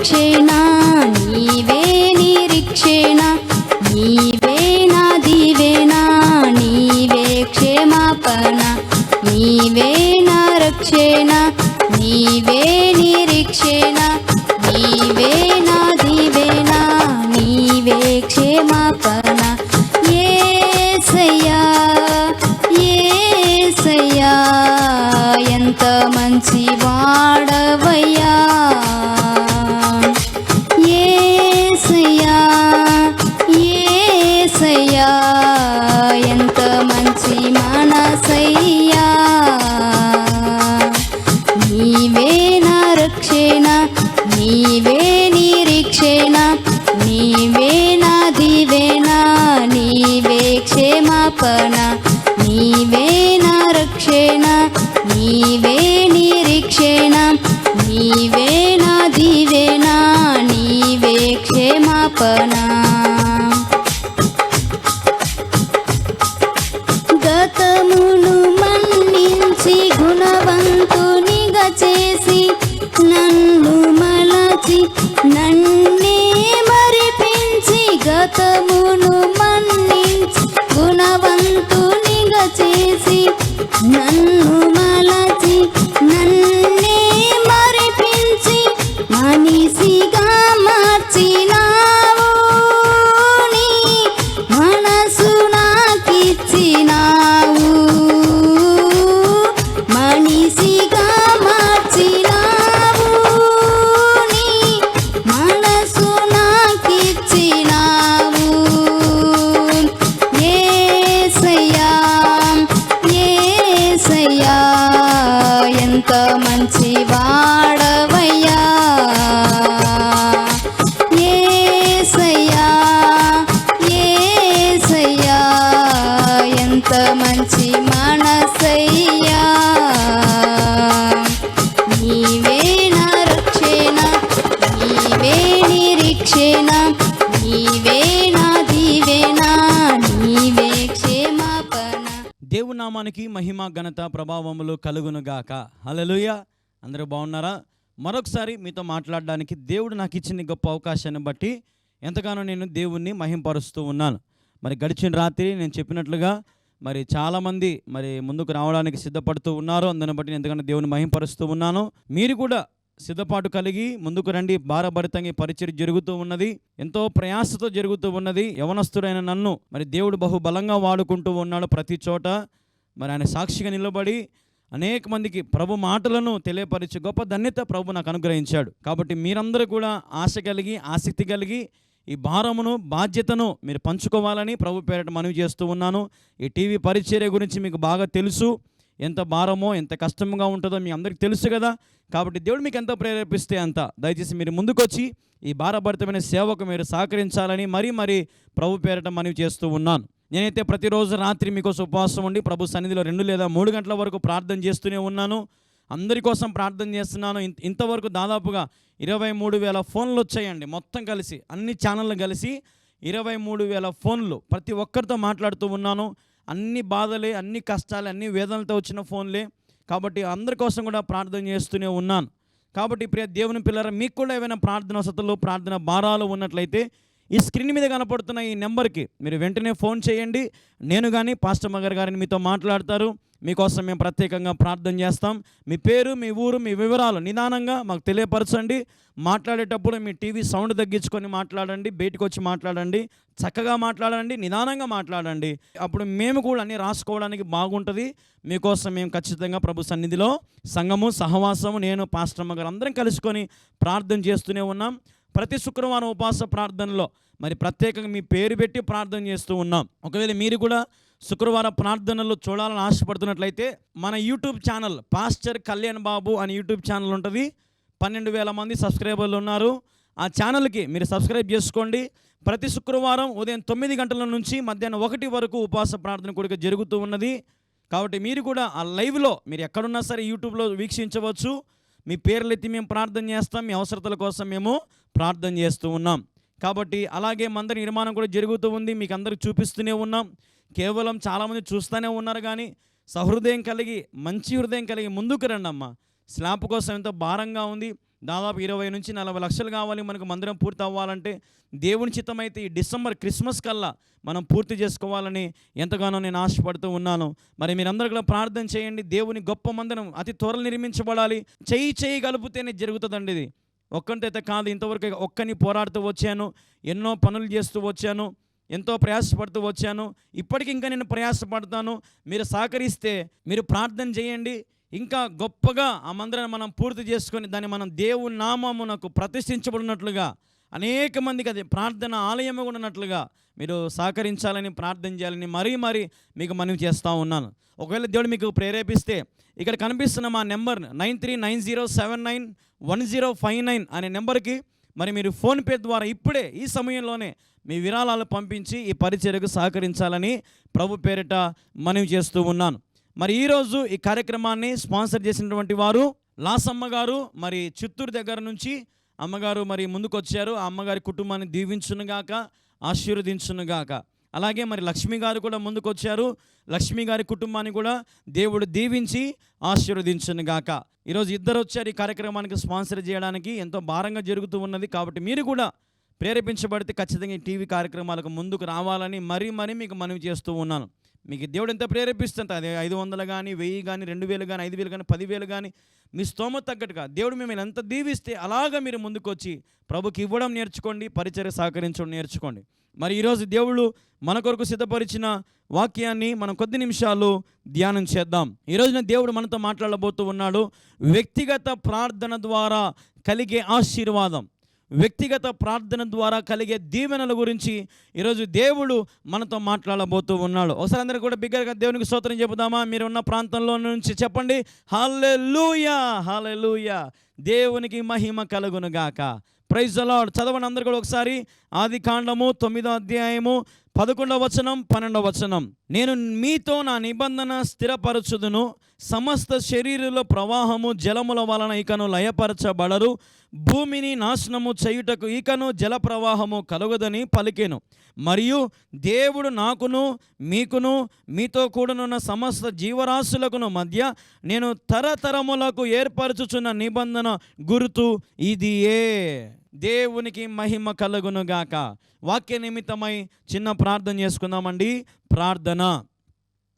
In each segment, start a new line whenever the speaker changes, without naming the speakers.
నిరీక్షణ నీవే నిరీక్షణ నీవే నా దీవేన నీవే క్షేమాపణ నీవే నా రక్షణ నీవే నిరీక్షణ. నీవే
ఘనత ప్రభావములు కలుగునుగాక. హలలుయ అందరూ బాగున్నారా? మరొకసారి మీతో మాట్లాడడానికి దేవుడు నాకు ఇచ్చిన గొప్ప అవకాశాన్ని బట్టి ఎంతగానో నేను దేవుణ్ణి మహింపరుస్తూ ఉన్నాను. మరి గడిచిన రాత్రి నేను చెప్పినట్లుగా మరి చాలామంది మరి ముందుకు రావడానికి సిద్ధపడుతూ ఉన్నారు. అందుని బట్టి నేను ఎంతగానో దేవుని మహింపరుస్తూ ఉన్నాను. మీరు కూడా సిద్ధపాటు కలిగి ముందుకు రండి. భారభరితంగా ఈ పరిచయం జరుగుతూ ఉన్నది. ఎంతో ప్రయాసతో జరుగుతూ ఉన్నది. యవనస్తుడైన నన్ను మరి దేవుడు బహు బలంగా వాడుకుంటూ ఉన్నాడు ప్రతి చోట. మరి ఆయన సాక్షిగా నిలబడి అనేక మందికి ప్రభు మాటలను తెలియపరిచే గొప్ప ధన్యత ప్రభు నాకు అనుగ్రహించాడు. కాబట్టి మీరందరూ కూడా ఆశ కలిగి ఆసక్తి కలిగి ఈ భారమును బాధ్యతను మీరు పంచుకోవాలని ప్రభు పేరట మనవి చేస్తూ ఉన్నాను. ఈ టీవీ పరిచర్య గురించి మీకు బాగా తెలుసు. ఎంత భారమో ఎంత కష్టంగా ఉంటుందో మీ అందరికీ తెలుసు కదా. కాబట్టి దేవుడు మీకు ఎంత ప్రేరేపిస్తే అంత. దయచేసి మీరు ముందుకొచ్చి ఈ భారభరితమైన సేవకు మీరు సహకరించాలని మరీ మరీ ప్రభు పేరట మనవి చేస్తూ ఉన్నాను. నేనైతే ప్రతిరోజు రాత్రి మీకోసం ఉపవాసం ఉండి ప్రభు సన్నిధిలో రెండు లేదా మూడు గంటల వరకు ప్రార్థన చేస్తూనే ఉన్నాను. అందరి కోసం ప్రార్థన చేస్తున్నాను. ఇంత- ఇంతవరకు దాదాపుగా ఇరవై మూడు వేల ఫోన్లు వచ్చాయండి. మొత్తం కలిసి అన్ని ఛానళ్ళు కలిసి ఇరవై మూడు వేల ఫోన్లు ప్రతి ఒక్కరితో మాట్లాడుతూ ఉన్నాను. అన్ని బాధలే అన్ని కష్టాలే అన్ని వేదనలతో వచ్చిన ఫోన్లే. కాబట్టి అందరి కోసం కూడా ప్రార్థన చేస్తూనే ఉన్నాను. కాబట్టి ప్రియ దేవుని పిల్లర మీకు కూడా ఏమైనా ప్రార్థన వసతులు ప్రార్థన భారాలు ఉన్నట్లయితే ఈ స్క్రీన్ మీద కనపడుతున్న ఈ నెంబర్కి మీరు వెంటనే ఫోన్ చేయండి. నేను కానీ పాస్టర్ మగర్ గారిని మీతో మాట్లాడతారు. మీకోసం మేము ప్రత్యేకంగా ప్రార్థన చేస్తాం. మీ పేరు మీ ఊరు మీ వివరాలు నిదానంగా మాకు తెలియపరచండి. మాట్లాడేటప్పుడు మీ టీవీ సౌండ్ తగ్గించుకొని మాట్లాడండి. బయటకు వచ్చి మాట్లాడండి. చక్కగా మాట్లాడండి. నిదానంగా మాట్లాడండి. అప్పుడు మేము కూడా అన్ని రాసుకోవడానికి బాగుంటుంది. మీకోసం మేము ఖచ్చితంగా ప్రభు సన్నిధిలో సంఘము సహవాసము నేను పాస్టమ్మ గారు అందరం కలుసుకొని ప్రార్థన చేస్తూనే ఉన్నాం. ప్రతి శుక్రవారం ఉపవాస ప్రార్థనలో మరి ప్రత్యేకంగా మీ పేరు పెట్టి ప్రార్థన చేస్తూ ఉన్నాం. ఒకవేళ మీరు కూడా శుక్రవారం ప్రార్థనలు చూడాలని ఆశపడుతున్నట్లయితే మన YouTube channel pastor Kalyan Babu అని యూట్యూబ్ ఛానల్ ఉంటుంది. పన్నెండు వేల మంది సబ్స్క్రైబర్లు ఉన్నారు. ఆ ఛానల్కి మీరు సబ్స్క్రైబ్ చేసుకోండి. ప్రతి శుక్రవారం ఉదయం తొమ్మిది గంటల నుంచి మధ్యాహ్నం ఒకటి వరకు ఉపవాస ప్రార్థన కూడా జరుగుతూ ఉన్నది. కాబట్టి మీరు కూడా ఆ లైవ్లో మీరు ఎక్కడున్నా సరే యూట్యూబ్లో వీక్షించవచ్చు. మీ పేర్లు ఎత్తి మేము ప్రార్థన చేస్తాం. మీ అవసరతల కోసం మేము ప్రార్థన చేస్తూ ఉన్నాం. కాబట్టి అలాగే మందిర నిర్మాణం కూడా జరుగుతూ ఉంది. మీకు అందరికి చూపిస్తూనే ఉన్నాం. కేవలం చాలామంది చూస్తూనే ఉన్నారు కానీ సహృదయం కలిగి మంచి హృదయం కలిగి ముందుకు రండి స్లాబ్ కోసం ఎంతో భారంగా ఉంది. దాదాపు ఇరవై నుంచి నలభై లక్షలు కావాలి మనకు మందిరం పూర్తి అవ్వాలంటే. దేవుని చిత్తమైతే ఈ డిసెంబర్ క్రిస్మస్ కల్లా మనం పూర్తి చేసుకోవాలని ఎంతగానో నేను ఆశపడుతూ ఉన్నాను. మరి మీరందరూ కూడా ప్రార్థన చేయండి. దేవుని గొప్ప మందిరం అతి త్వరలు నిర్మించబడాలి. చేయి చేయి కలిపితేనే జరుగుతుందండి ఇది. ఒక్కంటైతే కాదు ఇంతవరకు ఒక్కని పోరాడుతూ వచ్చాను ఎన్నో పనులు చేస్తూ వచ్చాను ఎంతో ప్రయాసపడుతూ వచ్చాను ఇప్పటికి ఇంకా నేను ప్రయాసపడతాను. మీరు సహకరిస్తే మీరు ప్రార్థన చేయండి. ఇంకా గొప్పగా ఆ మందిరాన్ని మనం పూర్తి చేసుకొని దాన్ని మనం దేవుని నామమునకు ప్రతిష్ఠించబడినట్లుగా అనేక మందికి అది ప్రార్థన ఆలయము కూడా ఉన్నట్లుగా మీరు సహకరించాలని ప్రార్థన చేయాలని మరీ మరీ మీకు మనవి చేస్తూ ఉన్నాను. ఒకవేళ దేవుడు మీకు ప్రేరేపిస్తే ఇక్కడ కనిపిస్తున్న మా number nine three nine zero seven nine one zero five nine అనే నెంబర్కి మరి మీరు ఫోన్పే ద్వారా ఇప్పుడే ఈ సమయంలోనే మీ విరాళాలు పంపించి ఈ పరిచర్యకు సహకరించాలని ప్రభు పేరిట మనవి చేస్తూ ఉన్నాను. మరి ఈరోజు ఈ కార్యక్రమాన్ని స్పాన్సర్ చేసినటువంటి వారు లాసమ్మ గారు మరి చిత్తూరు దగ్గర నుంచి అమ్మగారు మరి ముందుకొచ్చారు. ఆ అమ్మగారి కుటుంబాన్ని దీవించునుగాక ఆశీర్వదించునుగాక. అలాగే మరి లక్ష్మి గారు కూడా ముందుకొచ్చారు. లక్ష్మీ లక్ష్మి గారి కుటుంబాన్ని కూడా దేవుడు దీవించి ఆశీర్వదించునుగాక. ఈరోజు ఇద్దరు వచ్చారు ఈ కార్యక్రమానికి స్పాన్సర్ చేయడానికి. ఎంతో భారంగా జరుగుతూ ఉన్నది కాబట్టి మీరు కూడా ప్రేరేపించబడితే ఖచ్చితంగా ఈ టీవీ కార్యక్రమాలకు ముందుకు రావాలని మరీ మరీ మీకు మనవి చేస్తూ ఉన్నాను. మీకు దేవుడు ఎంత ప్రేరేపిస్తుంది అది ఐదు వందలు కానీ వెయ్యి కానీ రెండు వేలు కానీ ఐదు వేలు కానీ పదివేలు కానీ మీ స్తోమత తగ్గట్టుగా దేవుడు మిమ్మల్ని ఎంత దీవిస్తే అలాగా మీరు ముందుకొచ్చి ప్రభుకి ఇవ్వడం నేర్చుకోండి పరిచర్య సహకరించడం నేర్చుకోండి. మరి ఈరోజు దేవుడు మన కొరకు సిద్ధపరిచిన వాక్యాన్ని మనం కొద్ది నిమిషాలు ధ్యానం చేద్దాం. ఈరోజున దేవుడు మనతో మాట్లాడబోతూ ఉన్నాడు. వ్యక్తిగత ప్రార్థన ద్వారా కలిగే ఆశీర్వాదం. వ్యక్తిగత ప్రార్థన ద్వారా కలిగే దీవెనల గురించి ఈరోజు దేవుడు మనతో మాట్లాడబోతూ ఉన్నాడు. ఒకసారి అందరూ కూడా బిగ్గరగా దేవునికి స్తోత్రం చెబుదామా? మీరు ఉన్న ప్రాంతంలో నుంచి చెప్పండి. హాలెలూయా హాలెలూయా దేవునికి మహిమ కలుగును గాక. ప్రైజ్ అలాడ్ చదవండి అందరు కూడా ఒకసారి. ఆది కాండము తొమ్మిదో అధ్యాయము పదకొండవ వచనం పన్నెండవ వచనం. నేను మీతో నా నిబంధన స్థిరపరచుదును. సమస్త శరీరుల ప్రవాహము జలముల వలన ఇకను లయపరచబడరు. భూమిని నాశనము చేయుటకు ఇకను జల ప్రవాహము కలుగదని పలికెను. మరియు దేవుడు నాకును మీకును మీతో కూడనున్న సమస్త జీవరాశులకును మధ్య నేను తరతరములకు ఏర్పరచుచున్న నిబంధన గుర్తు ఇది ఏ దేవునికి మహిమ కలుగునుగాక వాక్య నిమిత్తమై చిన్న ప్రార్థన చేసుకుందామండి. ప్రార్థన.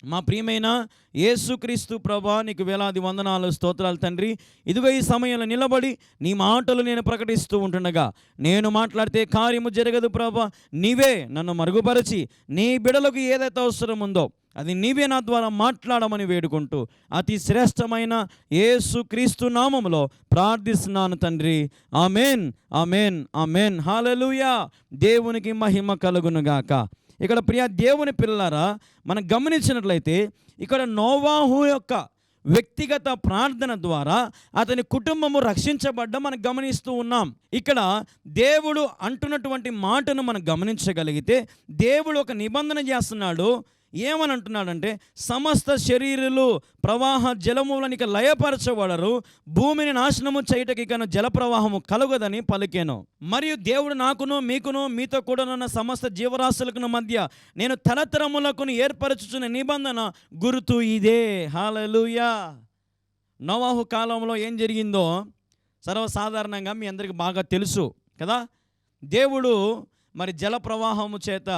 మా ప్రియమైన యేసుక్రీస్తు ప్రభా నీకు వేలాది వందనాలు స్తోత్రాలు తండ్రి. ఇదిగో ఈ సమయంలో నిలబడి నీ మాటలు నేను ప్రకటిస్తూ ఉంటుండగా నేను మాట్లాడితే కార్యము జరగదు ప్రభా. నీవే నన్ను మరుగుపరిచి నీ బిడలకు ఏదైతే అవసరం ఉందో అది నీవే నా ద్వారా మాట్లాడమని వేడుకుంటూ అతి శ్రేష్టమైన యేసు క్రీస్తు నామంలో ప్రార్థిస్తున్నాను తండ్రి. Amen amen amen. హాలెలూయా దేవునికి మహిమ కలుగునుగాక ఇక్కడ ప్రియ దేవుని పిల్లలారా మనం గమనించినట్లయితే ఇక్కడ నోవాహు యొక్క వ్యక్తిగత ప్రార్థన ద్వారా అతని కుటుంబము రక్షించబడ్డం మనం గమనిస్తూ ఉన్నాం. ఇక్కడ దేవుడు అంటున్నటువంటి మాటను మనం గమనించగలిగితే దేవుడు ఒక నిబంధన చేస్తున్నాడు ఏమని అంటున్నాడంటే సమస్త శరీరులు ప్రవాహ జలములనిక లయపరచబడరు. భూమిని నాశనము చేయటకి ఇకను జల ప్రవాహము కలుగదని పలికాను. మరియు దేవుడు నాకును మీకును మీతో కూడానున్న సమస్త జీవరాశులకు మధ్య నేను తరతరములకును ఏర్పరచుచున్న నిబంధన గుర్తు ఇదే. హాలలుయా! నవాహు కాలంలో ఏం జరిగిందో సర్వసాధారణంగా మీ అందరికి బాగా తెలుసు కదా. దేవుడు మరి జల ప్రవాహము చేత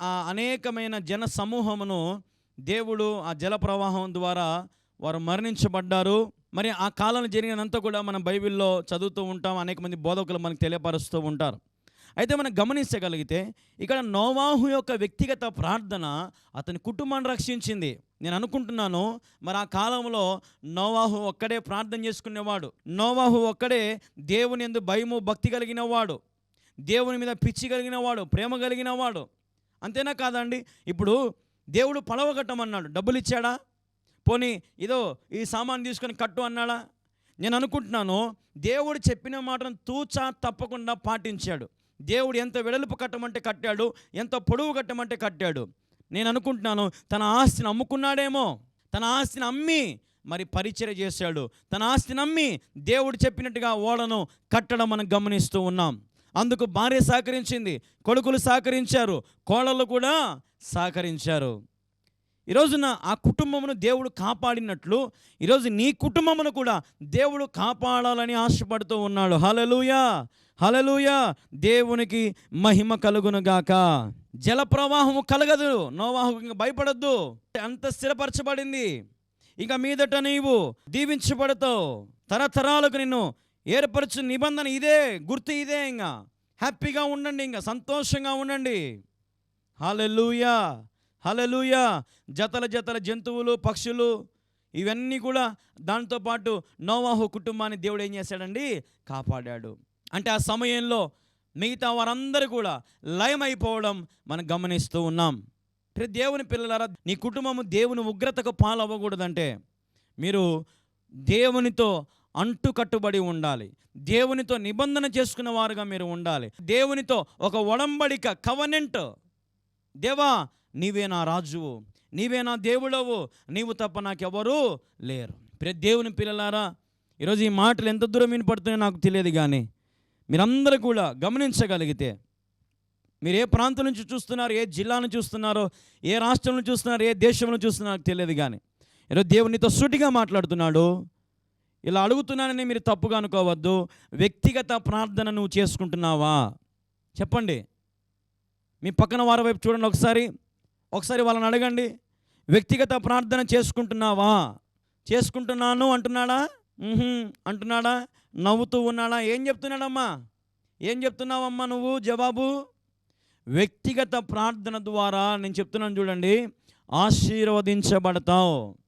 ఆ అనేకమైన జన సమూహమును దేవుడు ఆ జల ప్రవాహం ద్వారా వారు మరణించబడ్డారు. మరి ఆ కాలంలో జరిగినంతా కూడా మనం బైబిల్లో చదువుతూ ఉంటాం. అనేక మంది బోధకులు మనకు తెలియపరుస్తూ ఉంటారు. అయితే మనం గమనించగలిగితే ఇక్కడ నోవాహు యొక్క వ్యక్తిగత ప్రార్థన అతని కుటుంబాన్ని రక్షించింది. నేను అనుకుంటున్నాను మరి ఆ కాలంలో నోవాహు ఒక్కడే ప్రార్థన చేసుకునేవాడు. నోవాహు ఒక్కడే దేవుని ఎందు భయము భక్తి కలిగిన వాడు దేవుని మీద పిచ్చి కలిగిన వాడు ప్రేమ కలిగిన వాడు అంతేనా కాదండి? ఇప్పుడు దేవుడు పడవ కట్టమన్నాడు. డబ్బులు ఇచ్చాడా? పోనీ ఇదో ఈ సామాన్ తీసుకొని కట్టు అన్నాడా? నేను అనుకుంటున్నాను దేవుడు చెప్పిన మాటను తూచా తప్పకుండా పాటించాడు. దేవుడు ఎంత వెడల్పు కట్టమంటే కట్టాడు ఎంత పొడవు కట్టమంటే కట్టాడు. నేను అనుకుంటున్నాను తన ఆస్తిని అమ్ముకున్నాడేమో తన ఆస్తిని అమ్మి మరి పరిచయ చేశాడు. తన ఆస్తిని అమ్మి దేవుడు చెప్పినట్టుగా ఓడను కట్టడం మనం గమనిస్తూ ఉన్నాం. అందుకు భార్య సహకరించింది కొడుకులు సహకరించారు కోడళ్ళు కూడా సహకరించారు. ఈరోజున ఆ కుటుంబమును దేవుడు కాపాడినట్లు ఈరోజు నీ కుటుంబమును కూడా దేవుడు కాపాడాలని ఆశపడుతూ ఉన్నాడు. హలలుయా హలలుయా దేవునికి మహిమ కలుగునుగాక జల ప్రవాహము కలగదు. నోవాహు ఇంకా భయపడద్దు. అంత స్థిరపరచబడింది. ఇక మీదట నీవు దీవించబడతావు. తరతరాలకు నిన్ను ఏర్పరచు నిబంధన ఇదే గుర్తు ఇదే ఇంకా హ్యాపీగా ఉండండి ఇంకా సంతోషంగా ఉండండి. హలెలుయా హలెలుయా జతల జతల జంతువులు పక్షులు ఇవన్నీ కూడా దాంతోపాటు నోవాహు కుటుంబాన్ని దేవుడు ఏం చేశాడండి? కాపాడాడు. అంటే ఆ సమయంలో మిగతా వారందరూ కూడా లయమైపోవడం మనం గమనిస్తూ ఉన్నాం. ప్రతి దేవుని పిల్లలారా నీ కుటుంబము దేవుని ఉగ్రతకు పాలవ్వకూడదంటే మీరు దేవునితో అంటు కట్టుబడి ఉండాలి. దేవునితో నిబంధన చేసుకున్న వారుగా మీరు ఉండాలి. దేవునితో ఒక ఒడంబడిక కవనెంట్ దేవా నీవే నా రాజువు నీవే నా దేవుడవు నీవు తప్ప నాకెవరూ లేరు. ప్రతి దేవుని పిల్లలారా ఈరోజు ఈ మాటలు ఎంత దూరం వినపడుతున్నాయో నాకు తెలియదు కానీ మీరందరూ కూడా గమనించగలిగితే మీరు ఏ ప్రాంతం నుంచి చూస్తున్నారు ఏ జిల్లాను చూస్తున్నారో ఏ రాష్ట్రం నుంచి చూస్తున్నారు ఏ దేశంలో చూస్తున్నారో తెలియదు కానీ ఈరోజు దేవునితో సూటిగా మాట్లాడుతున్నాడు. ఇలా అడుగుతున్నానని మీరు తప్పుగా అనుకోవద్దు. వ్యక్తిగత ప్రార్థన నువ్వు చేసుకుంటున్నావా? చెప్పండి. మీ పక్కన వారి వైపు చూడండి ఒకసారి. ఒకసారి వాళ్ళని అడగండి. వ్యక్తిగత ప్రార్థన చేసుకుంటున్నావా? చేసుకుంటున్నాను అంటున్నాడా? అంటున్నాడా? నవ్వుతూ ఉన్నాడా? ఏం చెప్తున్నాడమ్మా? ఏం చెప్తున్నావమ్మా నువ్వు? జవాబు? వ్యక్తిగత ప్రార్థన ద్వారా నేను చెప్తున్నాను చూడండి. ఆశీర్వదించబడతావు.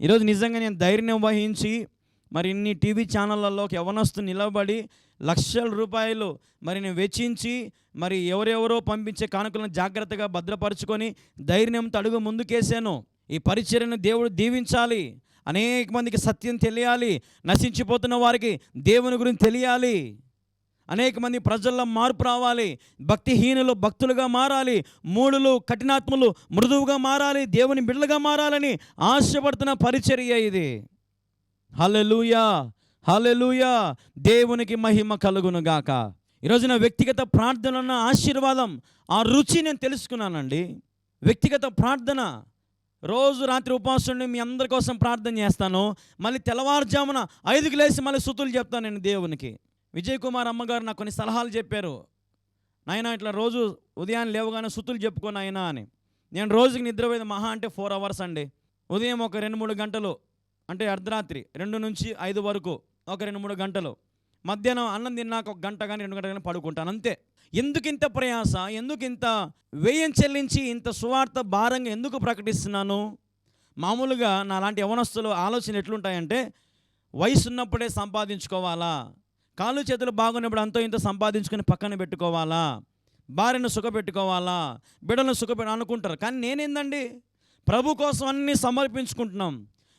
ఈరోజు నిజంగా నేను ధైర్యం వహించి మరి ఇన్ని టీవీ ఛానళ్ళలోకి యవనస్తు నిలబడి లక్షల రూపాయలు మరి నేను వెచ్చించి మరి ఎవరెవరో పంపించే కానుకలను జాగ్రత్తగా భద్రపరుచుకొని ధైర్యంతో అడుగు ముందుకేసాను ఈ పరిచర్యను దేవుడు దీవించాలి. అనేక మందికి సత్యం తెలియాలి. నశించిపోతున్న వారికి దేవుని గురించి తెలియాలి. అనేక మంది ప్రజల్లో మార్పు రావాలి. భక్తిహీనులు భక్తులుగా మారాలి. మూడులు కఠినాత్ములు మృదువుగా మారాలి. దేవుని బిడ్డలుగా మారాలని ఆశపడుతున్న పరిచర్య ఇది. హలెలుయా హలెలుయా దేవునికి మహిమ కలుగును గాక. ఈరోజు నా వ్యక్తిగత ప్రార్థనన్న ఆశీర్వాదం ఆ రుచి నేను తెలుసుకున్నానండి. వ్యక్తిగత ప్రార్థన. రోజు రాత్రి ఉపవాసం మీ అందరి కోసం ప్రార్థన చేస్తాను. మళ్ళీ తెల్లవారుజామున ఐదుకు లేసి మళ్ళీ సుతులు చెప్తాను నేను దేవునికి. విజయ్ కుమార్ అమ్మగారు నాకు కొన్ని సలహాలు చెప్పారు. నాయన ఇట్లా రోజు ఉదయాన్నే లేవగానే సుతులు చెప్పుకో నాయనా అని. నేను రోజుకి నిద్రపోయేది మహా అంటే ఫోర్ అవర్స్ అండి. ఉదయం ఒక రెండు మూడు గంటలు అంటే అర్ధరాత్రి రెండు నుంచి ఐదు వరకు ఒక రెండు మూడు గంటలు. మధ్యాహ్నం అన్నం తిన్నాక ఒక గంట కానీ రెండు గంటలు కానీ పడుకుంటాను అంతే. ఎందుకు ఇంత ప్రయాస ఎందుకు ఇంత వ్యయం చెల్లించి ఇంత సువార్త భారంగా ఎందుకు ప్రకటిస్తున్నాను? మామూలుగా నా లాంటి యవనస్తులు ఆలోచన ఎట్లుంటాయంటే వయసు ఉన్నప్పుడే సంపాదించుకోవాలా? కాళ్ళు చేతులు బాగున్నప్పుడు అంతో ఇంత సంపాదించుకొని పక్కన పెట్టుకోవాలా? భార్యను సుఖపెట్టుకోవాలా? బిడ్డలను సుఖపెట్టు అనుకుంటారు. కానీ నేనేందండి? ప్రభు కోసం అన్నీ సమర్పించుకుంటున్నాం.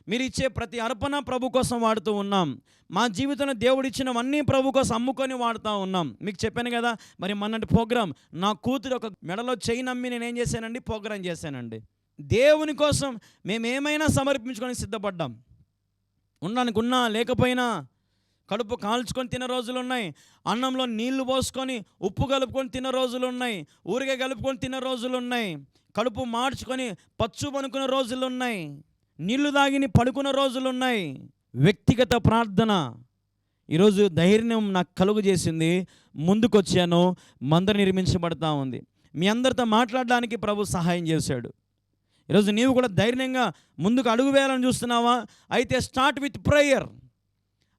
మీరు ఇచ్చే ప్రతి అర్పణ ప్రభు కోసం వాడుతూ ఉన్నాం. మా జీవితంలో దేవుడు ఇచ్చినవన్నీ ప్రభు కోసం అమ్ముకొని వాడుతూ ఉన్నాం. మీకు చెప్పాను కదా మరి మొన్నటి ప్రోగ్రాం నా కూతురు ఒక మెడలో చేయి నమ్మి నేను ఏం చేశానండి? ప్రోగ్రాం చేశానండి. దేవుని కోసం మేము ఏమైనా సమర్పించుకొని సిద్ధపడ్డాం. ఉండడానికి ఉన్నా లేకపోయినా కడుపు కాల్చుకొని తిన్న రోజులు ఉన్నాయి అన్నంలో నీళ్ళు పోసుకొని ఉప్పు కలుపుకొని తిన్న రోజులు ఉన్నాయి ఊరికే కలుపుకొని తిన్న రోజులు ఉన్నాయి కడుపు మార్చుకొని పచ్చు పనుకున్న రోజులు ఉన్నాయి నీళ్ళు తాగిని పడుకున్న రోజులున్నాయి. వ్యక్తిగత ప్రార్థన. ఈరోజు ధైర్యం నాకు కలుగు చేసింది. ముందుకొచ్చాను. మందర నిర్మించబడతా ఉంది. మీ అందరితో మాట్లాడడానికి ప్రభు సహాయం చేశాడు. ఈరోజు నీవు కూడా ధైర్యంగా ముందుకు అడుగు వేయాలని చూస్తున్నావా? అయితే స్టార్ట్ విత్ ప్రేయర్.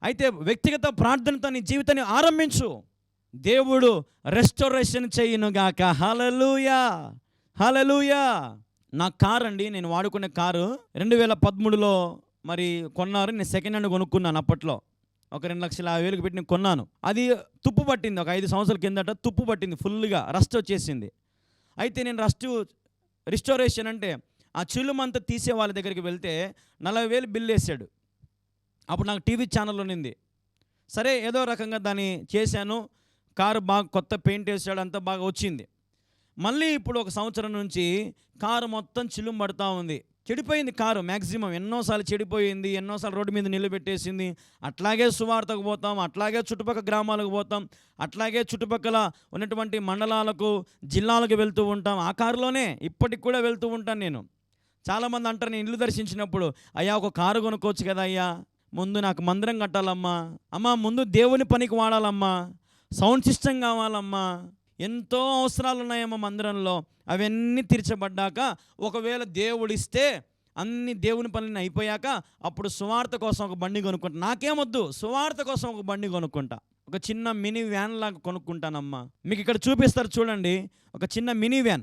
అయితే వ్యక్తిగత ప్రార్థనతో నీ జీవితాన్ని ఆరంభించు. దేవుడు రెస్టోరేషన్ చేయను గాక హలలుయా హలలుయా నా కార్ అండి నేను వాడుకునే కారు రెండు వేల పదమూడులో మరి కొన్నారు నేను సెకండ్ హ్యాండ్ కొనుక్కున్నాను అప్పట్లో. ఒక రెండు లక్షల యాభై వేలకు పెట్టి నేను కొన్నాను. అది తుప్పు పట్టింది ఒక ఐదు సంవత్సరాల కిందట తుప్పు పట్టింది ఫుల్గా రస్ట్ వచ్చేసింది. అయితే నేను రస్ట్ రిస్టోరేషన్ అంటే ఆ చిల్లుమంతా తీసే వాళ్ళ దగ్గరికి వెళ్తే నలభై వేలు బిల్లు వేసాడు. అప్పుడు నాకు టీవీ ఛానల్ ఉన్నింది. సరే ఏదో రకంగా దాన్ని చేశాను. కారు బాగా కొత్త పెయింట్ వేసాడు అంతా బాగా వచ్చింది. మళ్ళీ ఇప్పుడు ఒక సంవత్సరం నుంచి కారు మొత్తం చిల్లుం పడుతూ ఉంది. చెడిపోయింది కారు మ్యాక్సిమం ఎన్నోసార్లు చెడిపోయింది ఎన్నోసార్లు రోడ్డు మీద నిలబెట్టేసింది అట్లాగే సువార్తకు పోతాం అట్లాగే చుట్టుపక్కల గ్రామాలకు పోతాం అట్లాగే చుట్టుపక్కల ఉన్నటువంటి మండలాలకు జిల్లాలకు వెళ్తూ ఉంటాం. ఆ కారులోనే ఇప్పటికి కూడా వెళ్తూ ఉంటాను నేను. చాలామంది అంటారు నేను ఇల్లు దర్శించినప్పుడు అయ్యా ఒక కారు కొనుక్కోవచ్చు కదా అయ్యా. ముందు నాకు మందిరం కట్టాలమ్మా. అమ్మా ముందు దేవుని పనికి వాడాలమ్మా. సౌండ్ సిస్టమ్ కావాలమ్మా. ఎంతో అవసరాలు ఉన్నాయమ్మా మందిరంలో. అవన్నీ తీర్చబడ్డాక ఒకవేళ దేవుడిస్తే అన్ని దేవుని పనులు అయిపోయాక అప్పుడు సువార్త కోసం ఒక బండి కొనుక్కుంటా. నాకేమొద్దు సువార్త కోసం ఒక బండి కొనుక్కుంటా. ఒక చిన్న మినీ వ్యాన్ లాగా కొనుక్కుంటానమ్మా. మీకు ఇక్కడ చూపిస్తారు చూడండి. ఒక చిన్న మినీ వ్యాన్.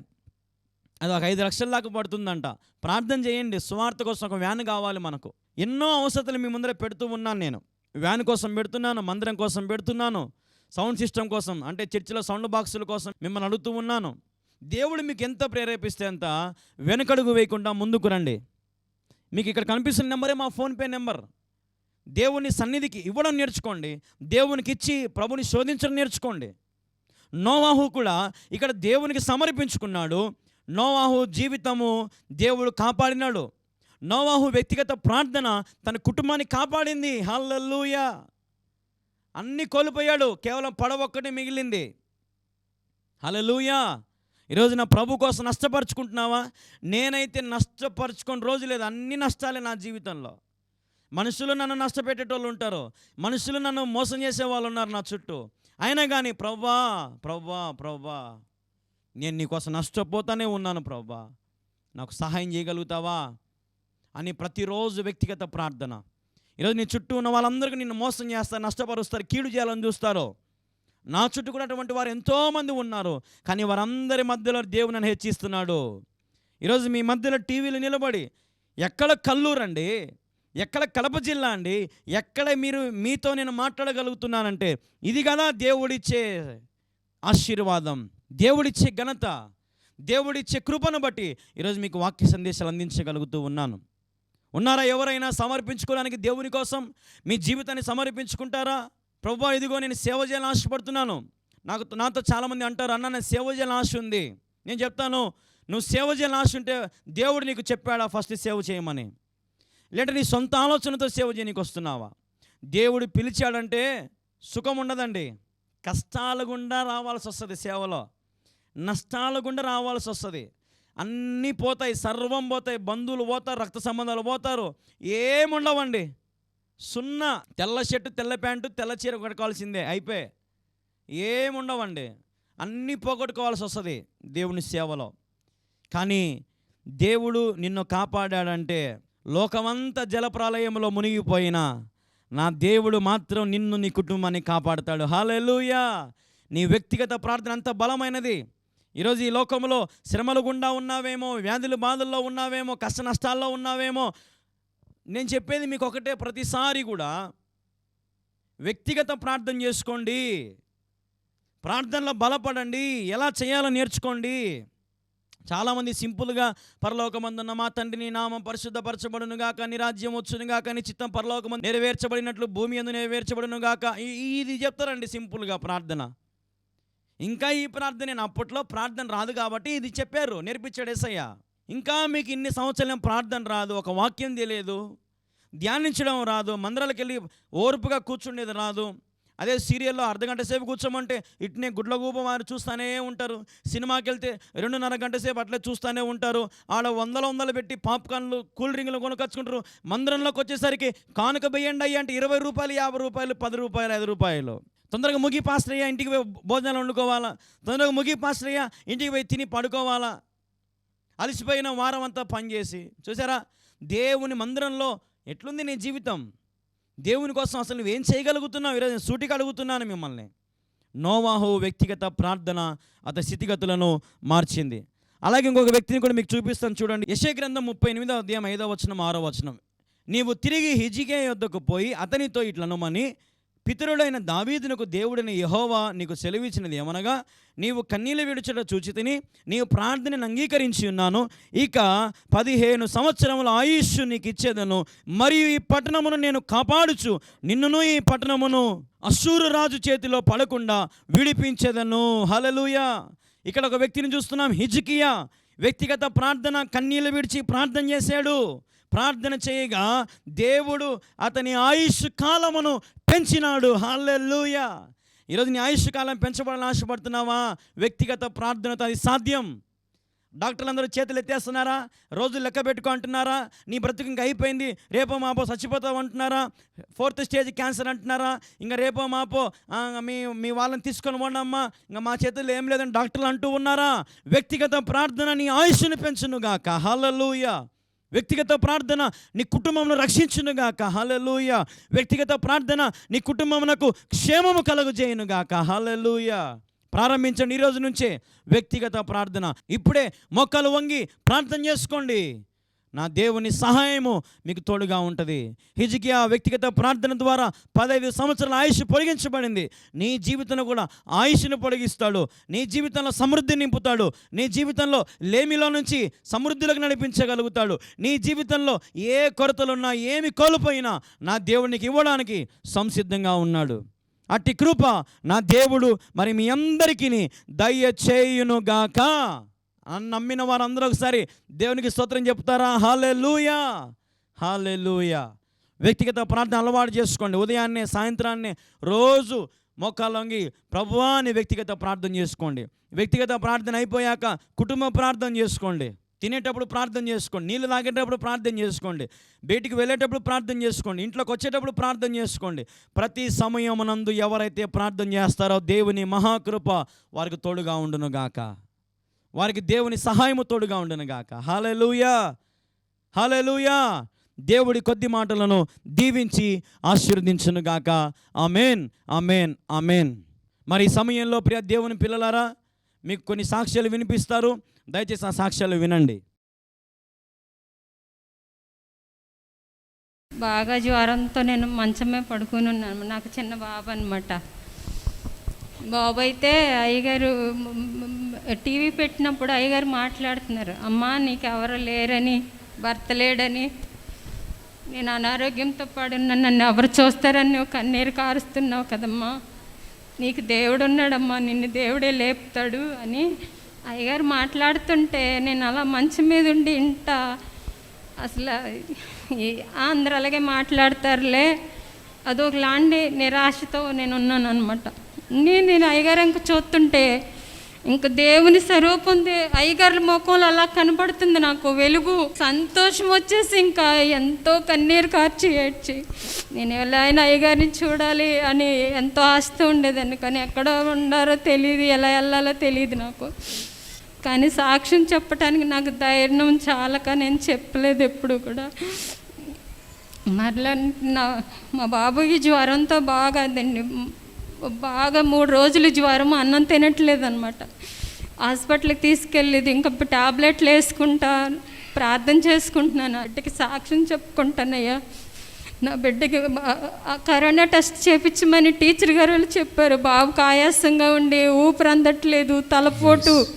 అది ఒక ఐదు లక్షల దాకా పడుతుందంట. ప్రార్థన చేయండి సువార్త కోసం ఒక వ్యాన్ కావాలి మనకు. ఎన్నో అవసరతలు మీ ముందర పెడుతూ ఉన్నాను నేను. వ్యాన్ కోసం పెడుతున్నాను మందిరం కోసం పెడుతున్నాను. సౌండ్ సిస్టమ్ కోసం అంటే చర్చిలో సౌండ్ బాక్సుల కోసం మిమ్మల్ని అడుగుతూ ఉన్నాను. దేవుడు మీకు ఎంత ప్రేరేపిస్తే అంత వెనకడుగు వేయకుండా ముందుకు రండి. మీకు ఇక్కడ కనిపిస్తున్న నెంబరే మా ఫోన్పే నెంబర్. దేవుని సన్నిధికి ఇవ్వడం నేర్చుకోండి. దేవునికి ఇచ్చి ప్రభుని శోధించడం నేర్చుకోండి. నోవాహు కూడా ఇక్కడ దేవునికి సమర్పించుకున్నాడు. నోవాహు జీవితము దేవుడు కాపాడినాడు. నోవాహు వ్యక్తిగత ప్రార్థన తన కుటుంబాన్ని కాపాడింది. హల్లూయా అన్ని కోల్పోయాడు. కేవలం పడవ ఒక్కటే మిగిలింది. హలలుయా ఈరోజు నా ప్రభు కోసం నష్టపరుచుకుంటున్నావా? నేనైతే నష్టపరుచుకొని రోజు లేదు. అన్ని నష్టాలే నా జీవితంలో. మనుషులు నన్ను నష్టపెట్టేటోళ్ళు ఉంటారు. మనుషులు నన్ను మోసం చేసే వాళ్ళు ఉన్నారు నా చుట్టూ. అయినా కానీ ప్రవ్వా ప్రవ్వా ప్రవ్వా నేను నీకోసం నష్టపోతానే ఉన్నాను ప్రవ్వా నాకు సహాయం చేయగలుగుతావా? అని ప్రతిరోజు వ్యక్తిగత ప్రార్థన. ఈరోజు నీ చుట్టూ ఉన్న వాళ్ళందరికీ నిన్ను మోసం చేస్తారు నష్టపరుస్తారు కీడు చేయాలని చూస్తారు. నా చుట్టూ కూడా అటువంటి వారు ఎంతోమంది ఉన్నారు కానీ వారందరి మధ్యలో దేవుని నన్ను హెచ్చిస్తున్నాడు. ఈరోజు మీ మధ్యలో టీవీలు నిలబడి ఎక్కడ కల్లూరండి ఎక్కడ కడప జిల్లా అండి ఎక్కడ మీరు మీతో నేను మాట్లాడగలుగుతున్నానంటే ఇది కదా దేవుడిచ్చే ఆశీర్వాదం దేవుడిచ్చే ఘనత దేవుడిచ్చే కృపను బట్టి ఈరోజు మీకు వాక్య సందేశాలు అందించగలుగుతూ ఉన్నాను. ఉన్నారా ఎవరైనా సమర్పించుకోవడానికి దేవుని కోసం? మీ జీవితాన్ని సమర్పించుకుంటారా? ప్రభా ఇదిగో నేను సేవ చేయాలని ఆశపడుతున్నాను. నాకు నాతో చాలామంది అంటారు అన్న నేను సేవ చేయాలని ఆశ ఉంది. నేను చెప్తాను నువ్వు సేవ చేయాలని ఆశ ఉంటే దేవుడు నీకు చెప్పాడా ఫస్ట్ సేవ చేయమని? లేదంటే నీ సొంత ఆలోచనతో సేవ చేయనీకి వస్తున్నావా? దేవుడు పిలిచాడంటే సుఖం ఉండదండి. కష్టాల గుండా రావాల్సి వస్తుంది సేవలో. నష్టాల గుండా రావాల్సి వస్తుంది. అన్నీ పోతాయి సర్వం పోతాయి బంధువులు పోతారు రక్త సంబంధాలు పోతారు. ఏముండవండి? సున్నా తెల్ల షర్టు తెల్ల ప్యాంటు తెల్ల చీర కట్టుకోవాల్సిందే అయిపోయి. ఏముండవండి? అన్నీ పోగొట్టుకోవాల్సి వస్తుంది దేవుని సేవలో. కానీ దేవుడు నిన్ను కాపాడాడంటే లోకమంతా జలప్రాలయంలో మునిగిపోయినా నా దేవుడు మాత్రం నిన్ను నీ కుటుంబాన్ని కాపాడుతాడు. హాలెలుయా నీ వ్యక్తిగత ప్రార్థన అంత బలమైనది. ఈరోజు ఈ లోకంలో శ్రమలు గుండా ఉన్నావేమో వ్యాధులు బాధల్లో ఉన్నావేమో కష్ట నష్టాల్లో ఉన్నావేమో నేను చెప్పేది మీకు ఒకటే ప్రతిసారి కూడా వ్యక్తిగత ప్రార్థన చేసుకోండి. ప్రార్థనలో బలపడండి. ఎలా చేయాలో నేర్చుకోండి. చాలామంది సింపుల్గా పరలోకమందున్న మా తండ్రిని నామం పరిశుద్ధపరచబడును గాక నీ రాజ్యం వచ్చును గాక నీ చిత్తం పరలోకమందు నెరవేర్చబడినట్లు భూమి అందు నెరవేర్చబడును గాక ఇది చెప్తారండి సింపుల్గా ప్రార్థన. ఇంకా ఈ ప్రార్థన నేను అప్పట్లో ప్రార్థన రాదు కాబట్టి ఇది చెప్పారు నేర్పించాడు ఏసయ్య. ఇంకా మీకు ఇన్ని సంవత్సరాలు ప్రార్థన రాదు ఒక వాక్యం తెలియదు ధ్యానించడం రాదు మందిరాలకు వెళ్ళి ఓర్పుగా కూర్చుండేది రాదు. అదే సీరియల్లో అర్ధగంట సేపు కూర్చోమంటే ఇట్నే గుడ్లగూప వారు చూస్తూనే ఉంటారు. సినిమాకి వెళ్తే రెండున్నర గంట సేపు అట్లే చూస్తూనే ఉంటారు. ఆడ వందల వందలు పెట్టి పాప్కార్న్లు కూల్ డ్రింక్లు కొనుకొచ్చుకుంటారు. మందిరంలోకి వచ్చేసరికి కానుక వేయండి అయ్యి అంటే ఇరవై రూపాయలు యాభై రూపాయలు పది రూపాయలు ఐదు రూపాయలు. తొందరగా ముగి పాస్టర్ ఇంటికి పోయి భోజనాలు వండుకోవాలా? తొందరగా ముగి పాస్టర్ ఇంటికి పోయి తిని పడుకోవాలా? అలసిపోయిన వారం అంతా పనిచేసి చూసారా? దేవుని మందిరంలో ఎట్లుంది నీ జీవితం? దేవుని కోసం అసలు నువ్వేం చేయగలుగుతున్నావు? ఈరోజు సూటికి అడుగుతున్నాను మిమ్మల్ని. నోవాహు వ్యక్తిగత ప్రార్థన అతని స్థితిగతులను మార్చింది. అలాగే ఇంకొక వ్యక్తిని కూడా మీకు చూపిస్తాను చూడండి. యశే గ్రంథం ముప్పై ఎనిమిదో అధ్యాయం ఐదో వచనం ఆరో వచనం. నీవు తిరిగి హిజికే యొద్దకు పోయి అతనితో ఇట్లనుమని పితరుడైన దావీదునకు దేవుడైన యహోవా నీకు సెలవిచ్చినది ఏమనగా నీవు కన్నీళ్ళు విడుచట చూచితిని నీవు ప్రార్థనను అంగీకరించి ఉన్నాను ఇక పదిహేను సంవత్సరముల ఆయుష్ నీకు ఇచ్చేదను మరియు ఈ పట్టణమును నేను కాపాడుచు నిన్నును ఈ పట్టణమును అశూరు రాజు చేతిలో పడకుండా విడిపించేదను. హలలుయా ఇక్కడ ఒక వ్యక్తిని చూస్తున్నాం హిజ్కియా. వ్యక్తిగత ప్రార్థన కన్నీళ్ళు విడిచి ప్రార్థన చేశాడు. ప్రార్థన చేయగా దేవుడు అతని ఆయుష్ కాలమును పెంచినాడు. హల్లెలూయా. ఈరోజు నీ ఆయుష్ కాలం పెంచబడాలని ఆశపడుతున్నావా? వ్యక్తిగత ప్రార్థనతో అది సాధ్యం. డాక్టర్లు అందరూ చేతులు ఎత్తేస్తున్నారా? రోజులు లెక్క పెట్టుకో అంటున్నారా? నీ బ్రతుకు ఇంకా అయిపోయింది రేపో మాపో చచ్చిపోతావు అంటున్నారా? ఫోర్త్ స్టేజ్ క్యాన్సర్ అంటున్నారా? ఇంకా రేపో మాపో మీ మీ వాళ్ళని తీసుకొని పోండమ్మా ఇంకా మా చేతుల్లో ఏం లేదని డాక్టర్లు అంటూ ఉన్నారా? వ్యక్తిగత ప్రార్థన నీ ఆయుష్ను పెంచునుగాక. హలలుయా వ్యక్తిగత ప్రార్థన నీ కుటుంబంను రక్షించునుగాక. హలలుయ వ్యక్తిగత ప్రార్థన నీ కుటుంబమునకు క్షేమము కలుగజేయునుగాక. హలలుయ ప్రారంభించండి ఈరోజు రోజు నుంచే వ్యక్తిగత ప్రార్థన. ఇప్పుడే మొక్కలు వంగి ప్రార్థన చేసుకోండి. నా దేవుని సహాయము మీకు తోడుగా ఉంటుంది. హిజికియా వ్యక్తిగత ప్రార్థన ద్వారా పదహైదు సంవత్సరాల ఆయుష్ పొడిగించబడింది. నీ జీవితంలో కూడా ఆయుష్ను పొడిగిస్తాడు. నీ జీవితంలో సమృద్ధి నింపుతాడు. నీ జీవితంలో లేమిలో నుంచి సమృద్ధిలోకి నడిపించగలుగుతాడు. నీ జీవితంలో ఏ కొరతలున్నా ఏమి కోల్పోయినా నా దేవునికి ఇవ్వడానికి సంసిద్ధంగా ఉన్నాడు. అట్టి కృప నా దేవుడు మరి మీ అందరికీ దయచేయునుగాక. అని నమ్మిన వారందరూ ఒకసారి దేవునికి స్తోత్రం చెప్తారా? హాలే లూయా హాలే లూయా వ్యక్తిగత ప్రార్థన అలవాటు చేసుకోండి. ఉదయాన్నే సాయంత్రాన్నే రోజు మొక్కలొంగి ప్రభువా అని వ్యక్తిగత ప్రార్థన చేసుకోండి. వ్యక్తిగత ప్రార్థన అయిపోయాక కుటుంబ ప్రార్థన చేసుకోండి. తినేటప్పుడు ప్రార్థన చేసుకోండి. నీళ్ళు తాగేటప్పుడు ప్రార్థన చేసుకోండి. బయటికి వెళ్ళేటప్పుడు ప్రార్థన చేసుకోండి. ఇంట్లోకి వచ్చేటప్పుడు ప్రార్థన చేసుకోండి. ప్రతి సమయమునందు ఎవరైతే ప్రార్థన చేస్తారో దేవుని మహాకృప వారికి తోడుగా ఉండును గాక వారికి దేవుని సహాయము తోడుగా ఉండను గాక హాలెలూయా హాలెలూయా దేవుడి కొద్ది మాటలను దీవించి ఆశీర్వదించను గాక ఆమెన్ ఆమెన్ ఆమెన్. మరి ఈ సమయంలో ప్రియ దేవుని పిల్లలారా మీకు కొన్ని సాక్ష్యాలు వినిపిస్తారు. దయచేసి ఆ సాక్ష్యాలు వినండి.
బాగా జ్వరంతో నేను మంచమే పడుకుని ఉన్నాను. నాకు చిన్న బాబు అనమాట బాబు అయితే అయ్యగారు టీవీ పెట్టినప్పుడు అయ్యగారు మాట్లాడుతున్నారు. అమ్మా నీకు ఎవరు లేరని భర్త లేడని నేను అనారోగ్యంతో పడున్నా నన్ను ఎవరు చూస్తారని నువ్వు కన్నీరు కారుస్తున్నావు కదమ్మా. నీకు దేవుడు ఉన్నాడమ్మా నిన్ను దేవుడే లేపుతాడు అని అయ్యగారు మాట్లాడుతుంటే నేను అలా మంచం మీద ఉండి ఇంట అసలు ఈ అందరూ అలాగే మాట్లాడతారులే. అదొకలాంటి నిరాశతో నేను ఉన్నాను అనమాట నేను నేను అయ్యగారు ఇంక చూస్తుంటే ఇంక దేవుని స్వరూపం అయ్యగారుల ముఖంలో అలా కనపడుతుంది నాకు వెలుగు. సంతోషం వచ్చేసి ఇంకా ఎంతో కన్నీరు కార్చి ఏడ్చి నేను ఎలా అయినా అయ్యగారిని చూడాలి అని ఎంతో ఆస్తి ఉండేదాన్ని. కానీ ఎక్కడ ఉండారో తెలియదు ఎలా వెళ్ళాలో తెలియదు నాకు. కానీ సాక్ష్యం చెప్పడానికి నాకు ధైర్యం చాలక నేను చెప్పలేదు ఎప్పుడు కూడా. మరలా నా మా బాబుకి జ్వరంతో బాగా అదండి బాగా మూడు రోజులు జ్వరం అన్నం తినట్లేదు అనమాట హాస్పిటల్కి తీసుకెళ్ళేది ఇంకా టాబ్లెట్లు వేసుకుంటా ప్రార్థన చేసుకుంటున్నాను. బిడ్డకి సాక్ష్యం చెప్పుకుంటానయ్యా. నా బిడ్డకి ఆ కరోనా టెస్ట్ చేపించమని టీచర్ గారు వాళ్ళు చెప్పారు. బాబుకు ఆయాసంగా ఉండి ఊపిరి అందట్లేదు తలపోటు.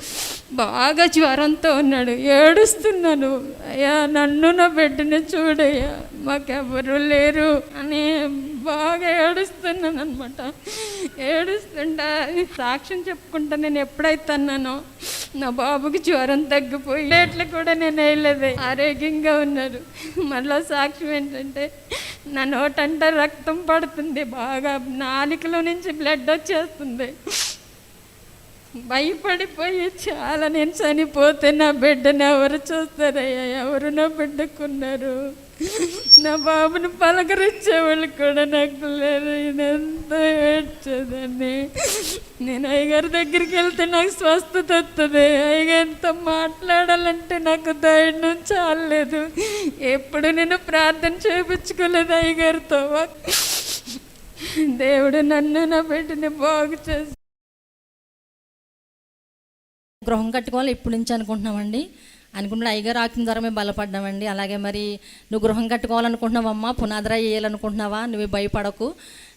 బాగా జ్వరంతో ఉన్నాడు. ఏడుస్తున్నాను. అయ్యా నన్ను నా బిడ్డని చూడయ్యా. మాకెవరు లేరు. అని బాగా ఏడుస్తున్నాను అనమాట ఏడుస్తుంటా. సాక్ష్యం చెప్పుకుంటా నేను ఎప్పుడైతే అన్నానో నా బాబుకి జ్వరం తగ్గిపోయి ప్లేట్లు కూడా నేను వేయలేదు. ఆరోగ్యంగా ఉన్నారు మళ్ళీ సాక్ష్యం ఏంటంటే నా నోటంటే రక్తం పడుతుంది. బాగా నాలికలో నుంచి బ్లడ్ వచ్చేస్తుంది. భయపడిపోయి చాలా నేను చనిపోతే నా బిడ్డను ఎవరు చూస్తారయ్యా? ఎవరు నా బిడ్డకున్నారు? నా బాబుని పలకరించేవాళ్ళు కూడా నాకు లేదు నేను ఎంతో ఏడ్చేదాన్ని నేను అయ్యగారి దగ్గరికి వెళ్తే నాకు స్వస్థత వస్తుంది అయ్యగారితో మాట్లాడాలంటే నాకు ధైర్యం చాలలేదు. ఎప్పుడు నేను ప్రార్థన చేయించుకోలేదు అయ్యగారితో. దేవుడు నన్ను నా బిడ్డని బాగు చేసి
గృహం కట్టుకోవాలి ఇప్పటి నుంచి అనుకుంటున్నామండి. అనుకుంటున్నా అయ్యగారు ఆకిన ద్వారా మేము బలపడ్డామండి. అలాగే మరి నువ్వు గృహం కట్టుకోవాలనుకుంటున్నావమ్మా పునాదిరా వేయాలనుకుంటున్నావా? నువ్వు భయపడకు.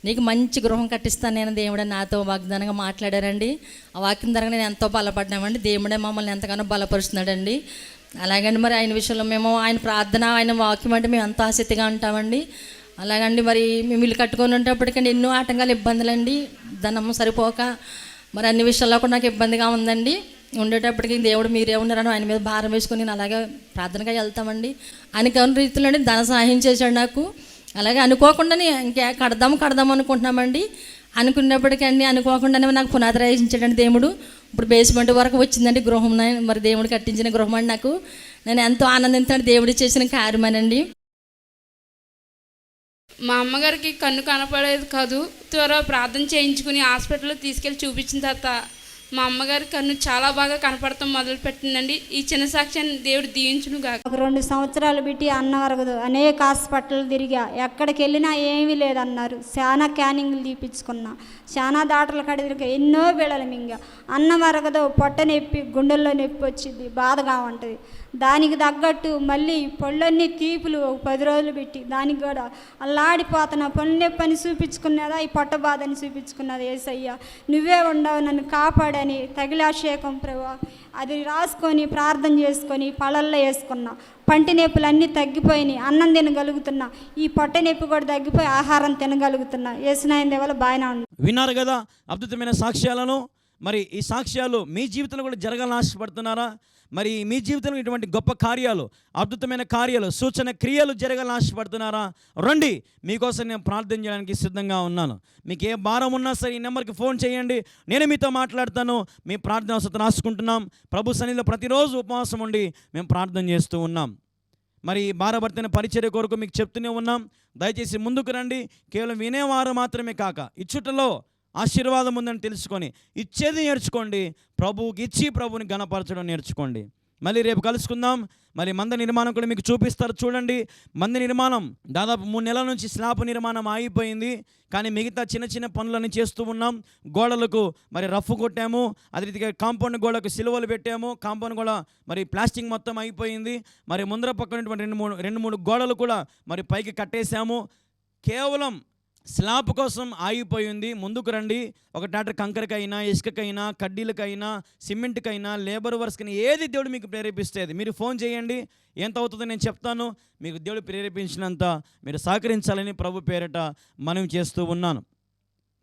నీకు మంచి గృహం కట్టిస్తాను నేను దేవుడే. నాతో వాగ్దానంగా మాట్లాడారండి. ఆ వాక్యం ద్వారా నేను ఎంతో బలపడ్డామండి. దేవుడే మమ్మల్ని ఎంతగానో బలపరుస్తున్నాడండి. అలాగండి మరి ఆయన విషయంలో మేము ఆయన ప్రార్థన ఆయన వాక్యం అంటే మేము ఎంతో ఆసక్తిగా ఉంటామండి. అలాగండి మరి మేము ఇల్లు కట్టుకొని ఉండేప్పటికండి ఎన్నో ఆటంకాలు ఇబ్బందులండి. ధనం సరిపోక మరి అన్ని విషయాల్లో కూడా నాకు ఇబ్బందిగా ఉందండి. ఉండేటప్పటికి దేవుడు మీరే ఉన్నారని ఆయన మీద భారం వేసుకొని నేను అలాగే ప్రార్థనగా వెళ్తామండి. అనుకోని రీతిలోనే ధన సహాయం చేశాడు నాకు. అలాగే అనుకోకుండానే ఇంకా కడదాం కడదాం అనుకుంటున్నామండి. అనుకున్నప్పటికండి అనుకోకుండానే నాకు పునాది రాయించాడండి దేవుడు. ఇప్పుడు బేస్మెంట్ వరకు వచ్చిందండి గృహం నా- మరి దేవుడు కట్టించిన గృహం అండి నాకు. నేను ఎంతో ఆనందించాను దేవుడు చేసిన కార్యమేనండి.
మా అమ్మగారికి కన్ను కనపడేది కాదు. త్వర ప్రార్థన చేయించుకుని హాస్పిటల్లో తీసుకెళ్ళి చూపించిన తర్వాత మా అమ్మగారి కన్ను చాలా బాగా కనపడటం మొదలుపెట్టిందండి. ఈ చిన్న సాక్ష్యాన్ని దేవుడు దీవించును గాక.
ఒక రెండు సంవత్సరాలు పెట్టి అన్న వరగదు అనేక హాస్పిటల్ తిరిగా ఎక్కడికి వెళ్ళినా ఏమీ లేదన్నారు. చాలా క్యానింగ్లు తీపించుకున్నా చాలా దాటలు కడ తిరిగా ఎన్నో బిళ్ళలు మింగా. అన్నం వరగదు పొట్ట నొప్పి గుండెల్లో నొప్పి వచ్చింది బాధగా ఉంటుంది. దానికి తగ్గట్టు మళ్ళీ పళ్ళన్నీ తీపులు ఒక పది రోజులు పెట్టి దానికి కూడా అల్లాడిపోతున్నా పళ్ళు పని చూపించుకున్నదా? ఈ పొట్ట బాధని చూపించుకున్నది ఏసయ్య? నువ్వే ఉండవు నన్ను కాపాడని తగిలాషేకం ప్రభా. అది రాసుకొని ప్రార్థన చేసుకొని పళ్ళల్లో వేసుకున్నా. పంటి నొప్పులు అన్నీ తగ్గిపోయినాయి అన్నం తినగలుగుతున్నా. ఈ పొట్ట నొప్పి కూడా తగ్గిపోయి ఆహారం తినగలుగుతున్నా. వేసినాయన దేవాల బాగానే ఉంది.
విన్నారు కదా అద్భుతమైన సాక్ష్యాలను. మరి ఈ సాక్ష్యాలు మీ జీవితంలో కూడా జరగాలని ఆశపడుతున్నారా? మరి మీ జీవితంలో ఇటువంటి గొప్ప కార్యాలు అద్భుతమైన కార్యాలు సూచన క్రియలు జరగాలని ఆశపడుతున్నారా? రండి మీకోసం నేను ప్రార్థన చేయడానికి సిద్ధంగా ఉన్నాను. మీకు ఏ భారం ఉన్నా సరే ఈ నెంబర్కి ఫోన్ చేయండి. నేను మీతో మాట్లాడతాను. మీ ప్రార్థన అవసరం రాసుకుంటున్నాం. ప్రభు సన్నిధిలో ప్రతిరోజు ఉపవాసం ఉండి మేము ప్రార్థన చేస్తూ ఉన్నాం. మరి ఈ పరిచర్య కొరకు మీకు చెప్తూనే ఉన్నాం. దయచేసి ముందుకు రండి. కేవలం వినేవారు మాత్రమే కాక ఇచ్చుటలో ఆశీర్వాదం ఉందని తెలుసుకొని ఇచ్చేది నేర్చుకోండి. ప్రభువుకి ఇచ్చి ప్రభువుని గణపరచడం నేర్చుకోండి. మళ్ళీ రేపు కలుసుకుందాం. మరి మంద నిర్మాణం కూడా మీకు చూపిస్తారు చూడండి. మంద నిర్మాణం దాదాపు మూడు నెలల నుంచి స్లాబ్ నిర్మాణం ఆగిపోయింది. కానీ మిగతా చిన్న చిన్న పనులన్నీ చేస్తూ ఉన్నాం. గోడలకు మరి రఫ్ కొట్టాము. అదే రీతిగా కాంపౌండ్ గోడకు సిలువలు పెట్టాము. కాంపౌండ్ గోడ మరి ప్లాస్టింగ్ మొత్తం అయిపోయింది. మరి ముందర పక్కన రెండు మూడు రెండు మూడు గోడలు కూడా మరి పైకి కట్టేశాము. కేవలం స్లాబ్ కోసం ఆగిపోయింది. ముందుకు రండి. ఒక టాటర్ కంకరకైనా ఇసుకకైనా కడ్డీలకైనా సిమెంట్కైనా లేబర్ వర్క్స్కి ఏది దేవుడు మీకు ప్రేరేపిస్తే మీరు ఫోన్ చేయండి. ఎంత అవుతుందో నేను చెప్తాను. మీకు దేవుడు ప్రేరేపించినంత మీరు సహకరించాలని ప్రభు పేరట మనం చేస్తూ ఉన్నాను.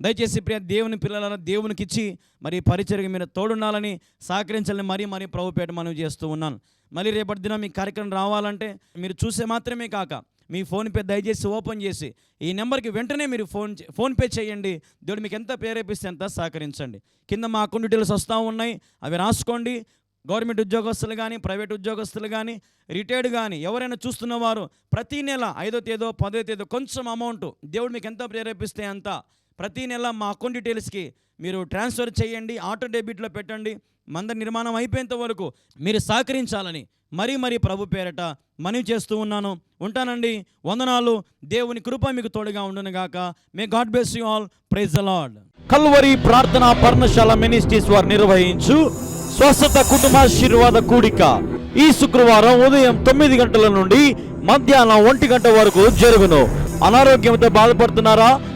దయచేసి ప్రియ దేవుని పిల్లల దేవునికి ఇచ్చి మరి పరిచయకు మీరు తోడుండాలని సహకరించాలని మరీ మరీ ప్రభుపేట మనం చేస్తూ ఉన్నాను. మళ్ళీ రేపటి దినం మీ కార్యక్రమం రావాలంటే మీరు చూసే మాత్రమే కాక మీ ఫోన్పే దయచేసి ఓపెన్ చేసి ఈ నెంబర్కి వెంటనే మీరు ఫోన్ ఫోన్పే చేయండి. దేవుడు మీకు ఎంత ప్రేరేపిస్తే అంత సహకరించండి. కింద మా అకౌంట్ డీటెయిల్స్ వస్తూ ఉన్నాయి. అవి రాసుకోండి. గవర్నమెంట్ ఉద్యోగస్తులు కానీ ప్రైవేట్ ఉద్యోగస్తులు కానీ రిటైర్డ్ కానీ ఎవరైనా చూస్తున్న వారు ప్రతి నెల ఐదో తేదో పదో తేదో కొంచెం అమౌంట్ దేవుడు మీకు ఎంత ప్రేరేపిస్తే అంత ప్రతి నెల మా అకౌంట్ డీటెయిల్స్కి మీరు ట్రాన్స్ఫర్ చేయండి. ఆటో డెబిట్లో పెట్టండి. మంద నిర్మాణం అయిపోయేంత వరకు మీరు సహకరించాలని మరీ మరీ ప్రభు పేరట మనవి చేస్తూ ఉన్నాను. ఉంటానండి. వందనాలు. దేవుని కృప మీకు తోడుగా ఉండును గాక. May God bless you all praise Lord Calvary Prarthana Parnashala ministries వారు నిర్వహించు స్వస్థత కుటుంబాశీర్వాద కూడిక. ఈ శుక్రవారం ఉదయం తొమ్మిది గంటల నుండి మధ్యాహ్నం ఒంటి గంట వరకు జరుగును. అనారోగ్యంతో బాధపడుతున్నారా?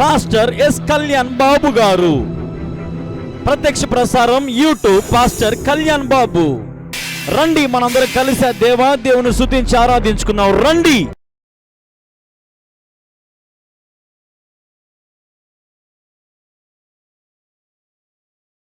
Pastor S Kalyan Babu garu. ప్రత్యక్ష ప్రసారం యూట్యూబ్ పాస్టర్ కళ్యాణ్ బాబు. రండి మనందరం కలిసి దేవా దేవుని శుతించి ఆరాధించుకున్నాం రండి.